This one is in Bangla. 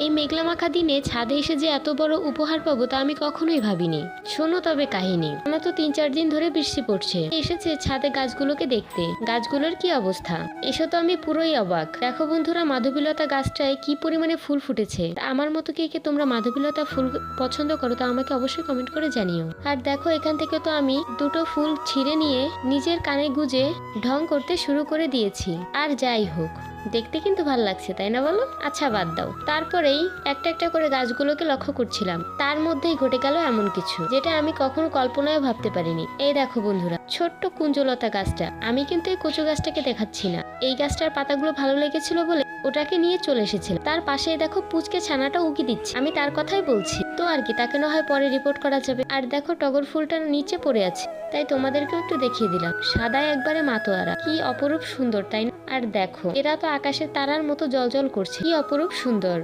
এই মেঘলা মাখা দিনে ছাদে এসে যে এত বড় উপহার পাবো তা আমি কখনোই ভাবিনি। শোনো তবে কাহিনী। আমরা তো তিন, চার দিন ধরে বৃষ্টি পড়ছে। এসেছে ছাদে গাছগুলোকে দেখতে। গাছগুলোর কি অবস্থা? এসে তো আমি পুরোই অবাক। দেখো বন্ধুরা, মাধবীলতা গাছটায় কি পরিমাণে ফুল ফুটেছে? আমার মতো কে কে তোমরা মাধবীলতা ফুল পছন্দ করো তা আমাকে অবশ্যই কমেন্ট করে জানিও। আর দেখো, এখান থেকে তো আমি দুটো ফুল ছিঁড়ে নিয়ে নিজের কানে গুজে ঢং করতে শুরু করে দিয়েছি। আর যাই হোক। দেখতে কিন্তু ভালো লাগছে, তাই না বলো? আচ্ছা বাদ দাও। তারপরেই একটা একটা করে গাছগুলোকে লক্ষ্য করছিলাম। তার মধ্যেই ঘটে গেল এমন কিছু, যেটা আমি কখনো কল্পনায় ভাবতে পারিনি। এই দেখো বন্ধুরা, ছোট্ট কুঞ্জলতা গাছটা। আমি কিন্তু এই কচু গাছটাকে দেখাচ্ছি না। এই গাছটার পাতাগুলো ভালো লেগেছিল বলে ওটাকে নিয়ে চলে এসেছিলাম। তার পাশে দেখো পুচকে ছানাটা উকি দিচ্ছে। আমি তার কথাই বলছি। আর কি তাকে না হয় পরে রিপোর্ট করা যাবে। আর দেখো, টগর ফুলটা নিচে পড়ে আছে। তাই তোমাদেরকেও একটু দেখিয়ে দিলাম। সাদায় একবারে মাতোয়ারা। কি অপরূপ সুন্দর, তাই না? আর দেখো, এরা তো আকাশে তারার মতো জলজল করছে। কি অপরূপ সুন্দর।